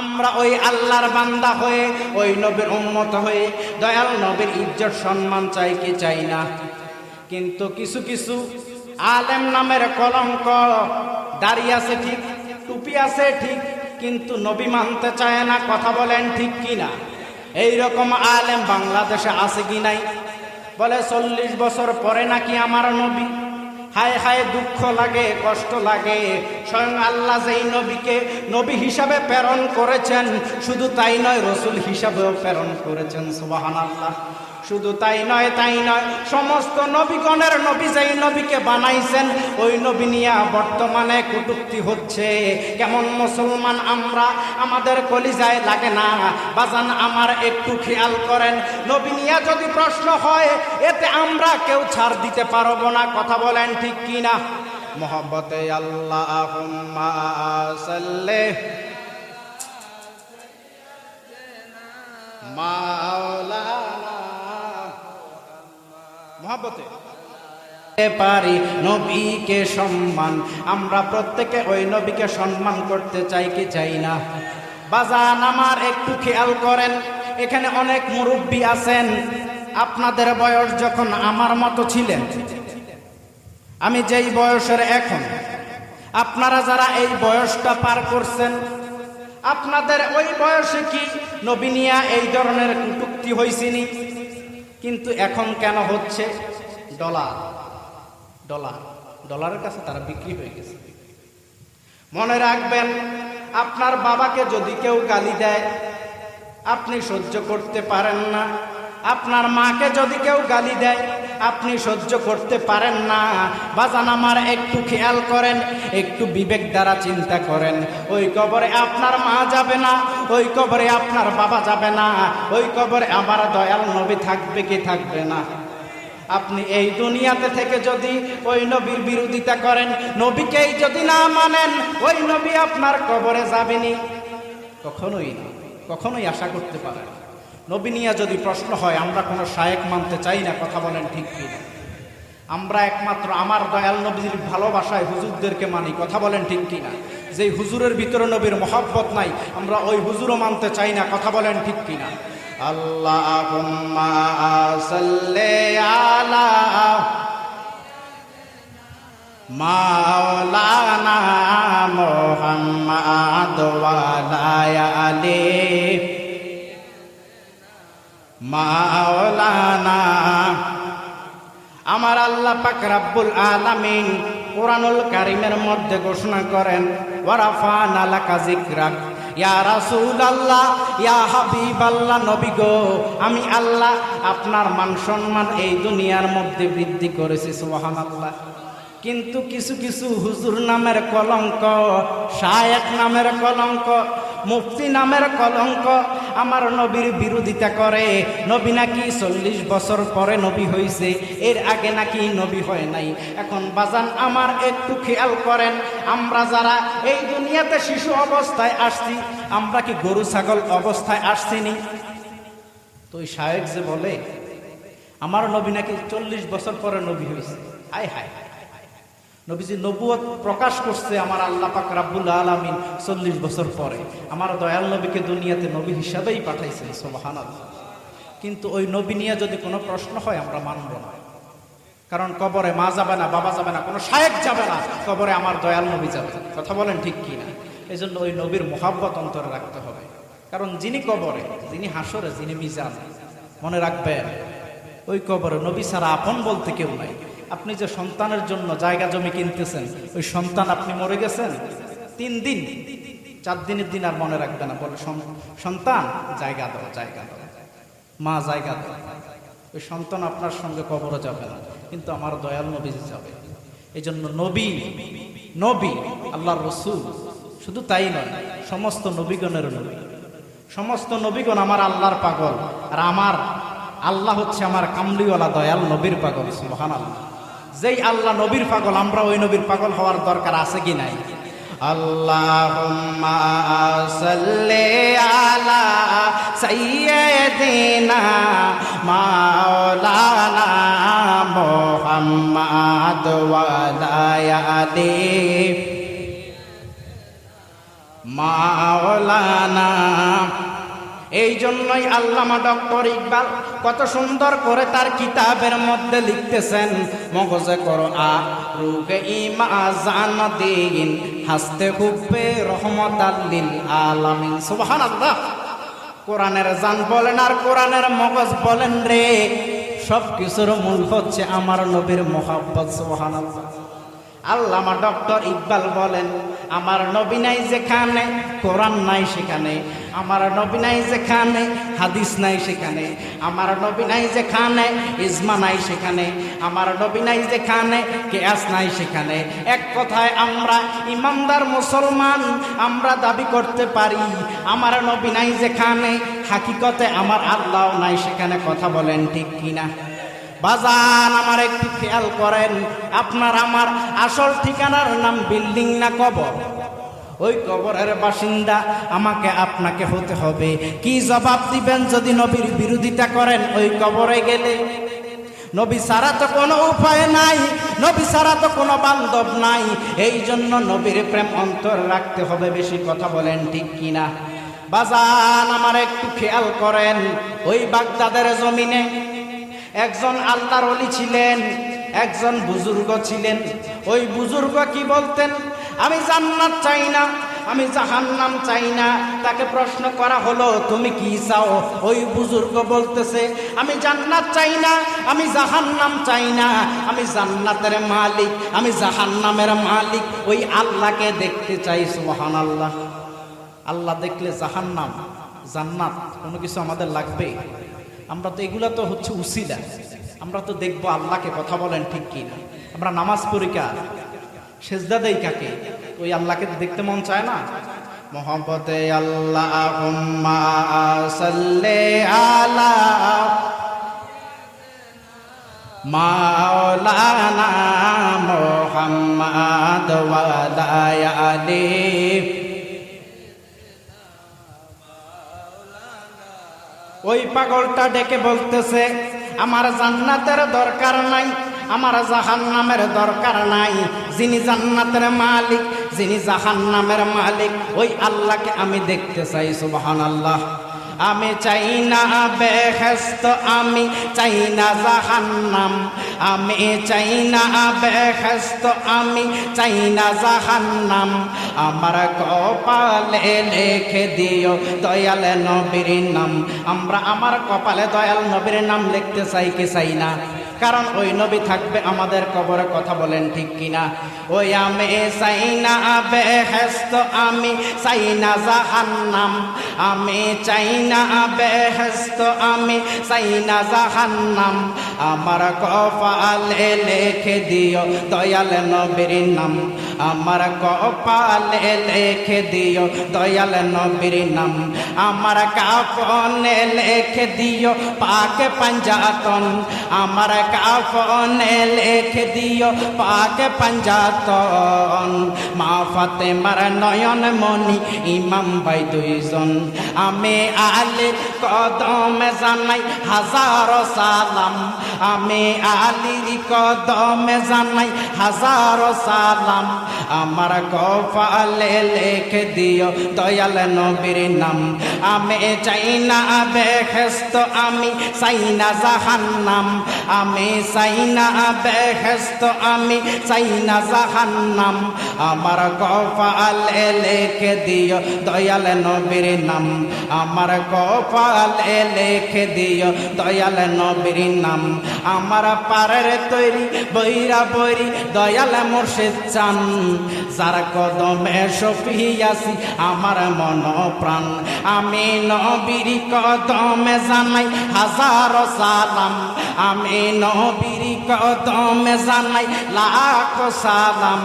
আমরা ওই আল্লাহর বান্দা হয়ে, ওই নবীর উম্মত হয়ে দয়াল নবীর ইজ্জত সম্মান চাই কি চাই না। কিন্তু কিছু কিছু আলেম নামের কলঙ্ক দাড়ি আছে ঠিক, টুপি আছে ঠিক, কিন্তু নবী মানতে চায় না, কথা বলেন ঠিক কি না? এই রকম আলেম বাংলাদেশে আছে কি নাই? বলে চল্লিশ বছর পরে নাকি আমার নবী হায় হায় দুঃখ লাগে, কষ্ট লাগে। স্বয়ং আল্লাহ যেই নবীকে নবী হিসাবে প্রেরণ করেছেন, শুধু তাই নয়, রসুল হিসাবেও প্রেরণ করেছেন সুবাহান আল্লাহ শুধু তাই নয় তাই নয়, সমস্ত নবীগণের নবী যেই নবীকে বানাইছেন, ওই নবী নিয়া বর্তমানে কটুক্তি হচ্ছে। কেমন মুসলমান আমরা, আমাদের কলিজায় লাগে না। বাজান, আমার একটু খেয়াল করেন, নবী নিয়া যদি প্রশ্ন হয়, এতে আমরা কেউ ছাড় দিতে পারব না। কথা বলেন ঠিক কি না মোহব্বতে আল্লাহ সাল্লে। মাওলানা মহাব্বতে। পারি নবীকে সম্মান। আমরা প্রত্যেকে ওই নবীকে সম্মান করতে চাই কি চাই না? বাজান আমার একটু খেয়াল করেন, এখানে অনেক মুরব্বী আছেন। আপনাদের বয়স যখন আমার মতো ছিলেন, আমি যেই বয়সের এখন, আপনারা যারা এই বয়সটা পার করছেন, আপনাদের ওই বয়সে কি নবীনিয়া এই ধরনের কুটুক্তি হয়েছিনি কিন্তু এখন কেন হচ্ছে? ডলার। ডলার। ডলারের কাছে তারা বিক্রি হয়ে গেছে। মনে রাখবেন, আপনার বাবাকে যদি কেউ গালি দেয়, আপনি সহ্য করতে পারেন না। আপনার মাকে যদি কেউ গালি দেয় আপনি সহ্য করতে পারেন না। বাজান আমার একটু খেয়াল করেন, একটু বিবেক দ্বারা চিন্তা করেন। ওই কবরে আপনার মা যাবে না, ওই কবরে আপনার বাবা যাবে না, ওই কবরে আমার দয়াল নবী থাকবে কি থাকবে না। আপনি এই দুনিয়াতে থেকে যদি ওই নবীর বিরোধিতা করেন, নবীকেই যদি না মানেন, ওই নবী আপনার কবরে যাবেনি। কখনোই কখনোই আশা করতে পারেন নবী যদি প্রশ্ন হয়, আমরা কোনো শায়েক মানতে চাই না, কথা বলেন ঠিক কি না? আমরা একমাত্র আমার দয়াল নবীর ভালোবাসায় হুজুরদেরকে মানি, কথা বলেন ঠিক কি না? যেই হুজুরের ভিতরে নবীর মহব্বত নাই, আমরা ওই হুজুরও মানতে চাই না, কথা বলেন ঠিক কি না? আল্লাহুম্মা সাল্লি আলা মাওলানা মুহাম্মাদ আলি মাওলানা। আমার আল্লাহ পাক রাব্বুল আলামিন কোরআনুল কারিমের মধ্যে ঘোষণা করেন ওয়ারাফানা লাকা যিকরাক ইয়া রাসূল আল্লাহ ইয়া হাবিব আল্লাহ নবী গো, আমি আল্লাহ আপনার মান সম্মান এই দুনিয়ার মধ্যে বৃদ্ধি করেছি, সুবহানাল্লাহ। কিন্তু কিছু কিছু হুজুর নামের কলঙ্ক শায়েক নামের কলঙ্ক মুফতি নামের কলঙ্ক আমার নবীর বিরোধিতা করে। নবী নাকি চল্লিশ বছর পরে নবী হয়েছে এর আগে নাকি নবী হয় নাই। এখন বাজান আমার একটু খেয়াল করেন, আমরা যারা এই দুনিয়াতে শিশু অবস্থায় আসছি, আমরা কি গরু ছাগল অবস্থায় আসছিনি? তো ওই শায়েক যে বলে, আমার নবী নাকি চল্লিশ বছর পরে নবী হয়েছে হায় হায় হায়। নবীজি নবুয়ত প্রকাশ করছে আমার আল্লাহ পাক রাব্বুল আলামিন চল্লিশ বছর পরে। আমার দয়াল নবীকে দুনিয়াতে নবী হিসাবেই পাঠাইছেন সোবাহান কিন্তু ওই নবী নিয়ে যদি কোনো প্রশ্ন হয়, আমরা মানব না। কারণ কবরে মা যাবে না, বাবা যাবে না, কোনো শায়েক যাবে না, কবরে আমার দয়াল নবী যাবে। কথা বলেন ঠিক কি না? এই জন্য ওই নবীর মোহাব্বত অন্তরে রাখতে হবে। কারণ যিনি কবরে, যিনি হাসরে, যিনি মিজান, মনে রাখবেন, ওই কবরে নবী ছাড়া আপন বলতে কেউ নাই। আপনি যে সন্তানের জন্য জায়গা জমি কিনতেছেন, ওই সন্তান আপনি মরে গেছেন? তিন দিন। চার দিনের দিন আর মনে রাখবে না। বলে সন্তান, জায়গা দাও জায়গা দাও। মা, জায়গা দাও। ওই সন্তান আপনার সঙ্গে কবরে যাবে না। কিন্তু আমার দয়াল নবী যাবে। এই জন্য নবী নবী, আল্লাহর রসুল, শুধু তাই নয়, সমস্ত নবীগণের নবী। সমস্ত নবীগণ আমার আল্লাহর পাগল। আর আমার আল্লাহ হচ্ছে আমার কামলিওয়ালা, দয়াল নবীর পাগল। মহান আল্লাহ যেই আল্লাহ নবীর পাগল, আমরা ওই নবীর পাগল হওয়ার দরকার আছে কি নাই? আল্লাহুম্মা সাল্লি আলা সাইয়্যিদিনা মাওলানা মুহাম্মাদ ওয়া আলা আলি মাওলানা এই জন্যই আল্লামা ডক্টর ইকবাল কত সুন্দর করে তার কিতাবের মধ্যে লিখতেছেন, মগজে করো আ রুগে ইমা জান দিন হাসতে হুব্বে রহমত আল্লিল আলামিন। সুবহানাল্লাহ। কোরআনের জান বলেন আর কোরআনের মগজ বলেন রে সব কিছুর মূল হচ্ছে আমার নবীর মোহাব্বত, সুবহানাল্লাহ। আল্লামা ডক্টর ইকবাল বলেন, আমার নবী নাই যেখানে, কোরআন নাই সেখানে। আমার নবী নাই যেখানে, হাদিস নাই সেখানে। আমার নবী নাই যেখানে, ইজমা নাই সেখানে। আমার নবী নাই যেখানে, কেয়াস নাই সেখানে। এক কথায় আমরা ইমানদার মুসলমান, আমরা দাবি করতে পারি, আমার নবী নাই যেখানে, হাকিকতে আমার আল্লাহ নাই সেখানে কথা বলেন ঠিক কিনা? বাজান, আমার একটু খেয়াল করেন, আপনার আমার আসল ঠিকানার নাম বিল্ডিং না কবর? ওই কবরের বাসিন্দা, আমাকে আপনাকে হতে হবে। কি জবাব দিবেন যদি নবীর বিরোধিতা করেন? ওই কবরে গেলে। নবী সারা তো কোনো উপায় নাই, নবী সারা তো কোনো বান্ধব নাই। এই জন্য নবীর প্রেম অন্তর রাখতে হবে, বেশি কথা বলেন ঠিক কিনা? বাজান, আমার একটু খেয়াল করেন, ওই বাগদাদের জমিনে একজন আল্লাহর অলি ছিলেন, একজন বুজুর্গ ছিলেন। ওই বুজুর্গ কি বলতেন? আমি জান্নাত চাই না, আমি জাহান্নাম চাই না। তাকে প্রশ্ন করা হলো, তুমি কি চাও? ওই বুজুর্গ বলতেছে, আমি জান্নাত চাই না, আমি জাহান্নাম চাই না। আমি জান্নাতের মালিক, আমি জাহান্নামের মালিক। ওই আল্লাহকে দেখতে চাই সুবহান আল্লাহ আল্লাহ দেখলে জাহান্নাম, জান্নাত, কোনো কিছু আমাদের লাগবে? আমরা তো এগুলো তো হচ্ছে উসিলা। আমরা তো দেখব আল্লাহকে কথা বলেন ঠিক কি না আমরা নামাজ পড়ি কার? সেজদা দেই কাকে? ওই আল্লাহকে তো দেখতে মন চায় না। মোহাম্মতে আল্লাহ সাল্লে আলা মাওলানা মোহাম্মদ ওয়ালা আলী। ওই পাগলটা ডেকে বলতেছে আমার জান্নাতের দরকার নাই আমার জাহান্নামের দরকার নাই। যিনি জান্নাতের মালিক, যিনি জাহান্নামের মালিক, ওই আল্লাহকে আমি দেখতে চাই সুবহান আল্লাহ আমি চাই না বেহেস্ত আমি চাই না জাহান্নাম। আমি চাই না বেহেস্ত আমি চাই না জাহান্নাম। আমার কপালে লিখে দিও দয়াল নবীর নাম। আমরা আমার কপালে দয়াল নবীর নাম লিখতে চাই কি চাই না? কারণ ওই নবী থাকবে আমাদের কবরে কথা বলেন ঠিক কিনা? ওই আমি চাইনা বেহেস্ত আমি চাইনা জাহান্নাম, আমি চাইনা বেহেস্ত আমি চাইনা জাহান্নাম। আমার কপালে লেখে দিও দয়াল নবীর নাম। আমার কপালে লিখে দিও, দয়াল নবীর নাম। আমার কাপনে লিখে দিও, পাক পঞ্জাতন। আমার কাফনে লিখে দিও, পাক পঞ্জাতন। মা ফাতেমার নয়ন মনি ইমাম ভাই দুইজন। আমি আলে কদম জানাই হাজার সালাম। আমি আলির কদম জানাই হাজার সালাম। আমার কপালে লিখে দিও দয়াল নবীর নাম। আমি চাই না বেহেস্ত আমি চাই না জাহান্নাম। আমি চাই না বেহেস্ত আমি চাই না জাহান্নাম। আমার কপালে লিখে দিও দয়াল নবীর নাম। আমার কপালে লিখে দিও দয়াল নবীর নাম। আমার পারের তৈরি বৈরা বৈরি দয়াল মুর্শিদ চান। যার কদমে সফিয়াছি আমার মন প্রাণ আমি নবীর কদমে জানাই হাজার সালাম। আমি নবীর কদমে জানাই লাখ সালাম।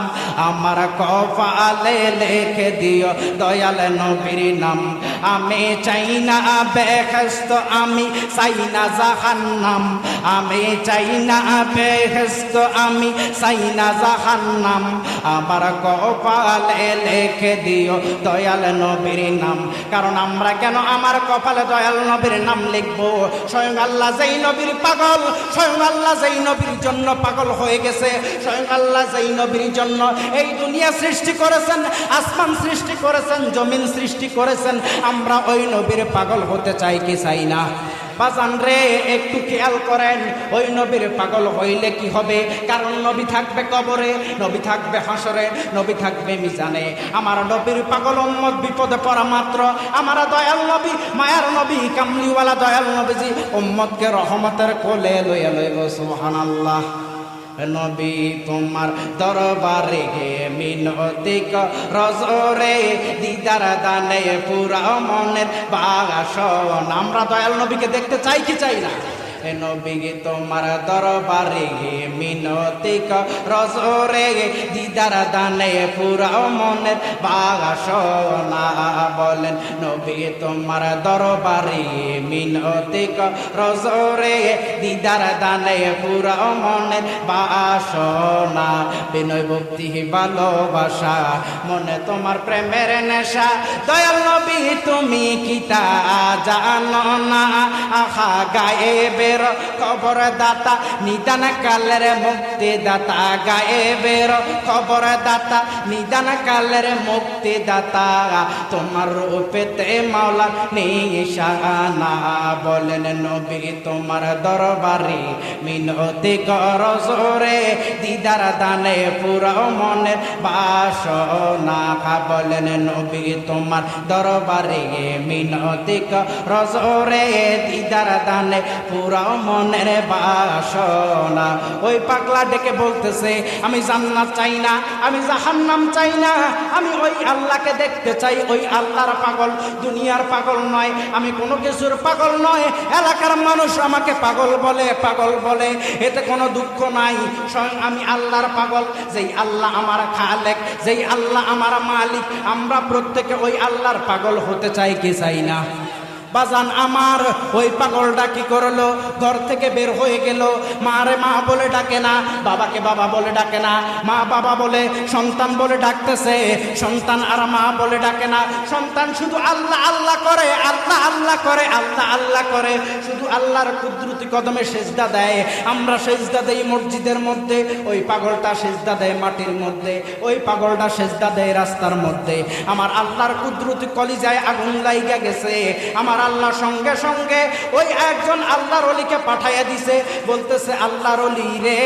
আমার কপালে লেখে দিও দয়াল নবীর নাম। আমি চাই না বেহেস্ত আমি চাই না জাহান্নাম আমি চাই না বেহেস্ত আমি চাই না জাহান্নাম আমার কপালে লেখে দিও দয়াল নবীর নাম কারণ আমরা কেন আমার কপালে দয়াল নবীর নাম লিখব স্বয়ং আল্লাহ যেই নবীর পাগল স্বয়ং আল্লাহ যেই নবীর জন্য পাগল হয়ে গেছে। স্বয়ং আল্লাহ যেই নবীর জন্য এই দুনিয়া সৃষ্টি করেছেন, আসমান সৃষ্টি করেছেন, জমিন সৃষ্টি করেছেন। আমরা ওই নবীর পাগল হতে চাই কি চাই না? বাজান রে, একটু খেয়াল করেন, ওই নবীর পাগল হইলে কি হবে? কারণ নবী থাকবে কবরে, নবী থাকবে হাসরে, নবী থাকবে মিজানে। আমার নবীর পাগল উম্মত বিপদে পড়া মাত্র। আমার দয়াল নবী, মায়ার নবী, কামলিওয়ালা দয়াল নবীজি উম্মতকে রহমতের কোলে লইয়া লইব, সুবহানাল্লাহ। নবী তোমার দরবারে মিনতি রজরে দিদার দানে পুরা মনের বাসন আমরা দয়াল নবীকে দেখতে চাই কি চাই না? হে নবী গে তোমার দরবারে মিনতি রজরে দিদার দানে পুরা মনের বাসনা বলেন। নবী তোমার দরবারে মিনতি রজরে দিদার দানে পুরা মনের বাসনা বিনয় ভক্তি ভালোবাসা, মনে তোমার প্রেমের নেশা। দয়াল নবী, তুমি কিতা জানো না? আহা গায়ে বের খবর দাতা নিদান কালের মুক্তি দাতা গায়ে বের খবর দাতা নিদান কালের মুক্তি দাতা তোমার রূপেতে মাওলা নিশানা, বলেন নবী তোমার দরবারে, মিনতি কর জোরে, দিদার দানে পুরা মনের বাসনা, বলেন নবী তোমার দরবারে, মিনতি কর জোরে, দিদার দানে পুরা মনের বাসনা। ওই পাগলা ডেকে বলতেছে, আমি জান্নাত চাই না, আমি জাহান্নাম চাই না, আমি ওই আল্লাহকে দেখতে চাই, ওই আল্লাহর পাগল। দুনিয়ার পাগল নয়, আমি কোনো কিছুর পাগল নয়, এলাকার মানুষ আমাকে পাগল বলে পাগল বলে। এতে কোনো দুঃখ নাই, স্বয়ং আমি আল্লাহর পাগল। যেই আল্লাহ আমার খালেক, যেই আল্লাহ আমার মালিক, আমরা প্রত্যেকে ওই আল্লাহর পাগল হতে চাই কি চাই না? বাজান আমার, ওই পাগলটা কি করল? ঘর থেকে বের হয়ে গেল। মারে মা বলে ডাকে না, বাবাকে বাবা বলে ডাকে না, মা বাবা বলে সন্তান বলে ডাকতেছে, সন্তান আর মা বলে ডাকে না, সন্তান শুধু আল্লাহ আল্লাহ করে, আল্লাহ আল্লাহ করে, আল্লাহ আল্লাহ করে, শুধু আল্লাহর কুদরতি কদমে সেজদা দেয়। আমরা সেজদা দেই মসজিদের মধ্যে, ওই পাগলটা সেজদা দেয় মাটির মধ্যে, ওই পাগলটা সেজদা দেয় রাস্তার মধ্যে। আমার আল্লাহর কুদরতি কলিজায় আগুন লাইগা গেছে, আমার আল্লাহ সঙ্গে সঙ্গে ওই একজন আল্লাহর অলিকে পাঠাইয়া দিছে। বলতেছে, আল্লাহর অলি রে,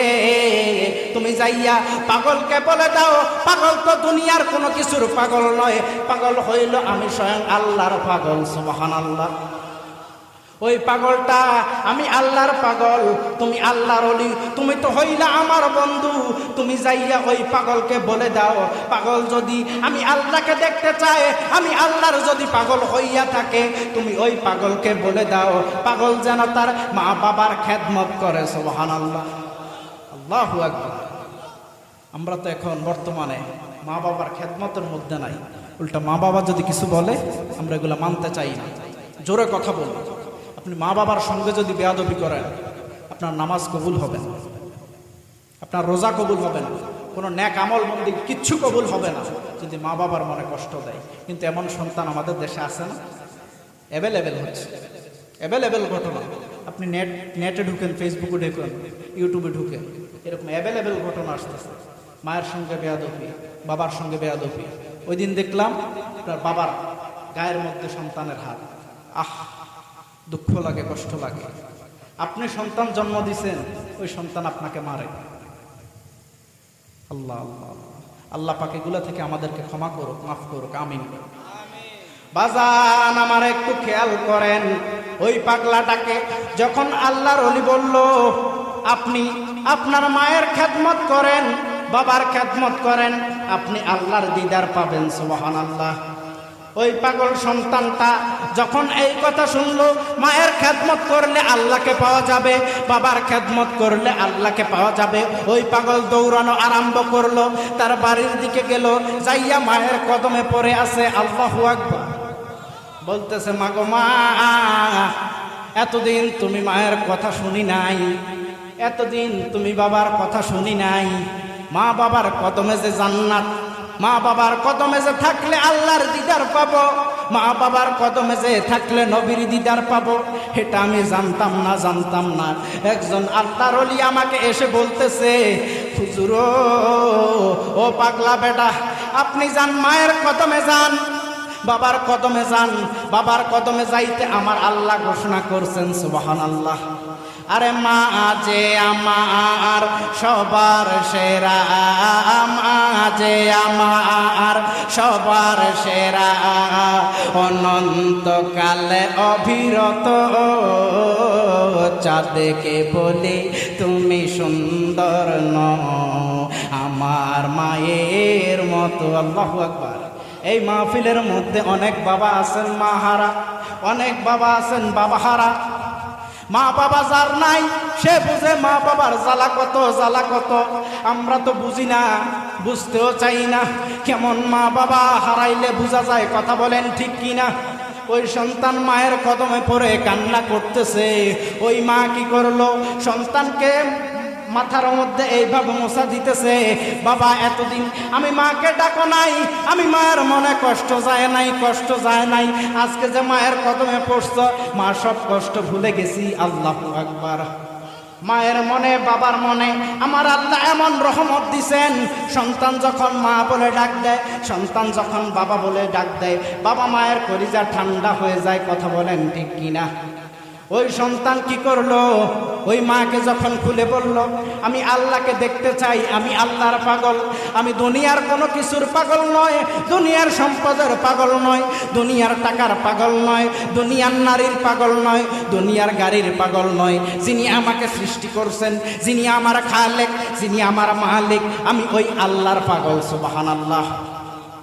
তুমি যাইয়া পাগলকে বলে দাও, পাগল তো দুনিয়ার কোনো কিছুর পাগল নয়। পাগল হইল আমি স্বয়ং আল্লাহর পাগল সুবহান আল্লাহ ওই পাগলটা, আমি আল্লাহর পাগল, তুমি আল্লাহর অলি, তুমি তো হইলা আমার বন্ধু, তুমি যাইয়া ওই পাগলকে বলে দাও, পাগল যদি আমি আল্লাহকে দেখতে চাই আমি আল্লাহর যদি পাগল হইয়া থাকে, তুমি ওই পাগলকে বলে দাও, পাগল যেন তার মা বাবার খেদমত করে সোহান আল্লাহ আল্লাহ আমরা তো এখন বর্তমানে মা বাবার খেদমতের মধ্যে নাই। উল্টা মা বাবা যদি কিছু বলে, আমরা এগুলো মানতে চাই না। জোরে কথা বলব। আপনি মা বাবার সঙ্গে যদি বেয়াদবি করেন, আপনার নামাজ কবুল হবে না। আপনার রোজা কবুল হবে না। কোনো ন্যাক আমল মন্দির কিচ্ছু কবুল হবে না। যদি মা বাবার মনে কষ্ট দেয়। কিন্তু এমন সন্তান আমাদের দেশে আছে না? অ্যাভেলেবেল হচ্ছে। অ্যাভেলেবেল ঘটনা। আপনি নেট নেটে ঢুকেন ফেসবুকে ঢুকেন ইউটিউবে ঢুকেন, এরকম অ্যাভেলেবেল ঘটনা আসতেছে। মায়ের সঙ্গে বেয়াদপি বাবার সঙ্গে বেয়াদপি ওই দিন দেখলাম আপনার বাবার গায়ের মধ্যে সন্তানের হাত। আহ! দুঃখ লাগে, কষ্ট লাগে। আপনি সন্তান জন্ম দিছেন, ওই সন্তান আপনাকে মারে। আল্লাহ আল্লাহ আল্লাহ। পাকে গুলা থেকে আমাদেরকে ক্ষমা করুক, মাফ করুক, আমিন। বাজান, আমার একটু খেয়াল করেন, ওই পাগলাটাকে যখন আল্লাহর অলি বলল, আপনি, আপনার মায়ের খেদমত করেন, বাবার খেদমত করেন, আপনি আল্লাহর দিদার পাবেন সোহান আল্লাহ ওই পাগল সন্তানটা যখন এই কথা শুনলো, মায়ের খেদমত করলে আল্লাহকে পাওয়া যাবে, বাবার খেদমত করলে আল্লাহকে পাওয়া যাবে। ওই পাগল দৌড়ানো আরম্ভ করল, তার বাড়ির দিকে গেল, যাইয়া মায়ের কদমে পড়ে আছে, আল্লাহ আকবার। বলতেছে, মাগো মা, এতদিন তুমি মায়ের কথা শুনি নাই, এতদিন তুমি বাবার কথা শুনি নাই, মা বাবার কদমে যে জান্নাত মা বাবার কদমে যে থাকলে আল্লাহর দিদার পাবো, মা বাবার কদমে যে থাকলে নবীর দিদার পাবো এটা আমি জানতাম না জানতাম না। একজন আল্লাহর অলি আমাকে এসে বলতেছে, হুজুর, ও পাগলা বেটা, আপনি যান, মায়ের কদমে যান, বাবার কদমে যান, বাবার কদমে যাইতে আমার আল্লাহ ঘোষণা করছেন সুবাহান আল্লাহ আরে মা যে আমার, সবার সেরা মা যে আমার, সবার সেরা। অনন্তকালে অবিরত চাঁদকে বলি, তুমি সুন্দর ন আমার মায়ের মতো। আল্লাহ আকবার। এই মাহফিলের মধ্যে অনেক বাবা আছেন মাহারা, অনেক বাবা আছেন বাবাহারা। মা বাবা যার নাই, সে বুঝে মা বাবার জ্বালা কত জ্বালা কত। আমরা তো বুঝি না, বুঝতেও চাই না কেমন মা বাবা হারাইলে বোঝা যায় কথা বলেন ঠিক কি না ওই সন্তান মায়ের কদমে পড়ে কান্না করতেছে। ওই মা কি করল? সন্তানকে মাথার মধ্যে এইভাবে মশা দিতেছে, বাবা, এতদিন আমি মাকে ডাকো নাই, আমি মায়ের মনে কষ্ট যায় নাই, কষ্ট যায় নাই, আজকে যে মায়ের কদমে পড়ছ, মা সব কষ্ট ভুলে গেছি, আল্লাহ আকবার। মায়ের মনে, বাবার মনে, আমার আল্লাহ এমন রহমত দিছেন। সন্তান যখন মা বলে ডাক দেয়, সন্তান যখন বাবা বলে ডাক দেয়, বাবা, মায়ের কলিজা ঠান্ডা হয়ে যায়, কথা বলেন ঠিক কিনা? ওই সন্তান কি করল? ওই মাকে যখন খুলে বলল, আমি আল্লাহকে দেখতে চাই, আমি আল্লাহর পাগল, আমি দুনিয়ার কোনো কিছুর পাগল নয়, দুনিয়ার সম্পদের পাগল নয়, দুনিয়ার টাকার পাগল নয়, দুনিয়ার নারীর পাগল নয়, দুনিয়ার গাড়ির পাগল নয়। যিনি আমাকে সৃষ্টি করছেন, যিনি আমার খালেক, যিনি আমার মালিক, আমি ওই আল্লাহর পাগল সুবাহান আল্লাহ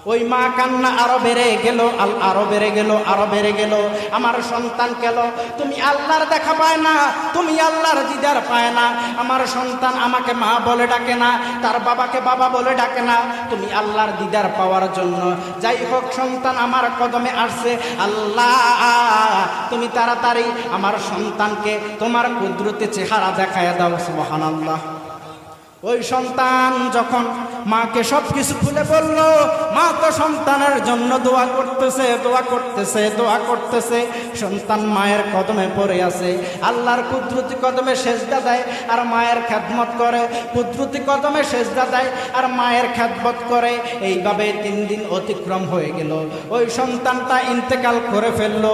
ওই মা কান্না আরও বেড়ে গেল, আল আরও বেড়ে গেল, আরও বেড়ে গেল। আমার সন্তান গেল তুমি আল্লাহর দেখা পায় না, তুমি আল্লাহর দিদার পায় না। আমার সন্তান আমাকে মা বলে ডাকে না, তার বাবাকে বাবা বলে ডাকে না। তুমি আল্লাহর দিদার পাওয়ার জন্য। যাই হোক, সন্তান আমার কদমে আসছে। আল্লাহ, তুমি তাড়াতাড়ি আমার সন্তানকে তোমার কুদরতে চেহারা দেখায় দাও সুবহান আল্লাহ ওই সন্তান যখন মাকে সব কিছু খুলে বলল, মা তো সন্তানের জন্য দোয়া করতেছে দোয়া করতেছে দোয়া করতেছে। সন্তান মায়ের কদমে পড়ে আছে। আল্লাহর কুদরতি কদমে সেজদা দেয় আর মায়ের খ্যাতমত করে। কুদরতি কদমে সেজদা দেয় আর মায়ের খ্যাতমত করে। এইভাবে তিন দিন অতিক্রম হয়ে গেল। ওই সন্তানটা ইন্তেকাল করে ফেলল,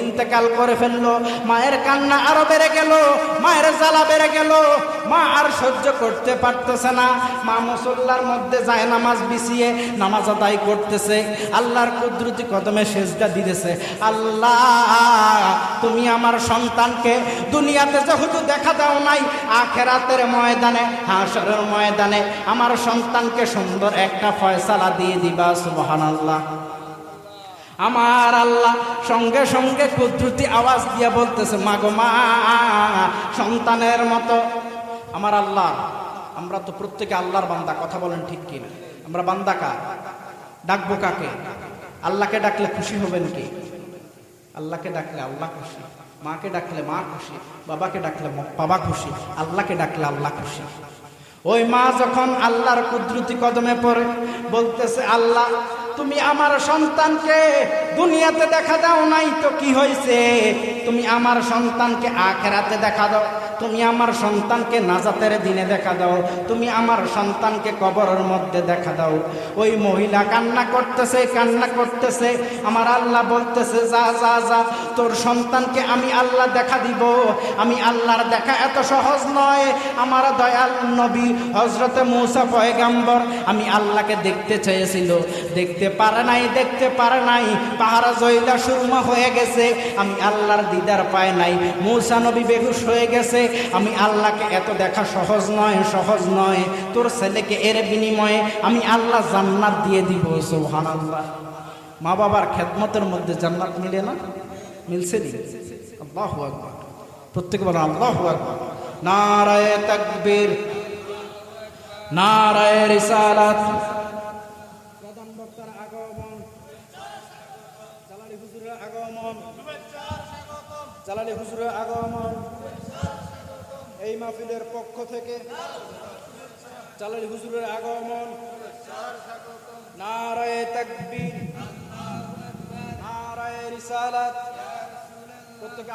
ইন্তেকাল করে ফেলল। মায়ের কান্না আরও বেড়ে গেল, মায়ের জ্বালা বেড়ে গেল। মা আর সহ্য করতে পারতেছে না। মা মুসল্লার মধ্যে যায়, নামাজ বিছিয়ে নামাজ আদায় করতেছে। আল্লাহর কুদরতি কদমে সেজদা দিতেছে। আল্লাহ, তুমি আমার সন্তানকে দুনিয়াতে যেহেতু দেখা দাও নাই, আখেরাতের ময়দানে, হাসরের ময়দানে আমার সন্তানকে সুন্দর একটা ফয়সালা দিয়ে দিবা সুবহান আল্লাহ আমার আল্লাহ সঙ্গে সঙ্গে কুদরতি আওয়াজ দিয়ে বলতেছে, মাগো মা, সন্তানের মতো, আমার আল্লাহ আমরা তো প্রত্যেকে আল্লাহর বান্দা, কথা বলেন ঠিক কিনা? আমরা বান্দা কার? ডাকবো কাকে? আল্লাহকে ডাকলে খুশি হবেন কি? আল্লাহকে ডাকলে আল্লাহ খুশি, মাকে ডাকলে মা খুশি, বাবাকে ডাকলে বাবা খুশি, আল্লাহকে ডাকলে আল্লাহ খুশি। ওই মা যখন আল্লাহর কুদরতি কদমে পড়ে, বলতেছে, আল্লাহ, তুমি আমার সন্তানকে দুনিয়াতে দেখা দাও নাই তো কি হয়েছে? তুমি আমার সন্তানকে আখেরাতে দেখা দাও। তুমি আমার সন্তানকে নাজাতের দিনে দেখা দাও। তুমি আমার সন্তানকে কবরের মধ্যে দেখা দাও। ওই মহিলা কান্না করতেছে কান্না করতেছে। আমার আল্লাহ বলতেছে, যা যা যা, তোর সন্তানকে আমি আল্লাহ দেখা দিব। আমি আল্লাহর দেখা এত সহজ নয়। আমার দয়াল নবী হজরতে মৌসা পয়গাম্বর, আমি আল্লাহকে দেখতে চেয়েছিল। দেখতে পারে নাই, দেখতে পারে নাই। পাহারা, জয়লা, সুরমা হয়ে গেছে। আমি আল্লাহর দিদার পায় নাই। মৌসা নবী বেহুশ হয়ে গেছে। আমি আল্লাহকে এত দেখা সহজ নয় সহজ নয়। তোর ছেলেকে এর বিনিময়ে আমি আল্লাহ জান্নাত দিয়ে দিব সোহান আল্লাহ মা বাবার খেদমতের মধ্যে জান্নাত মিলে না? মিলছে আল্লাহ আকবার। প্রত্যেকে বলেন আল্লাহ আকবার। নারায় তাকবীর, নারায় রিসালাত। আগমন আগমন। জালালি হুজুরের আগমন। এই মাহফিলের পক্ষ থেকে চালের হুজুরের আগমন। নারায় তাকবীর নারায় রিসালাত। প্রত্যেকে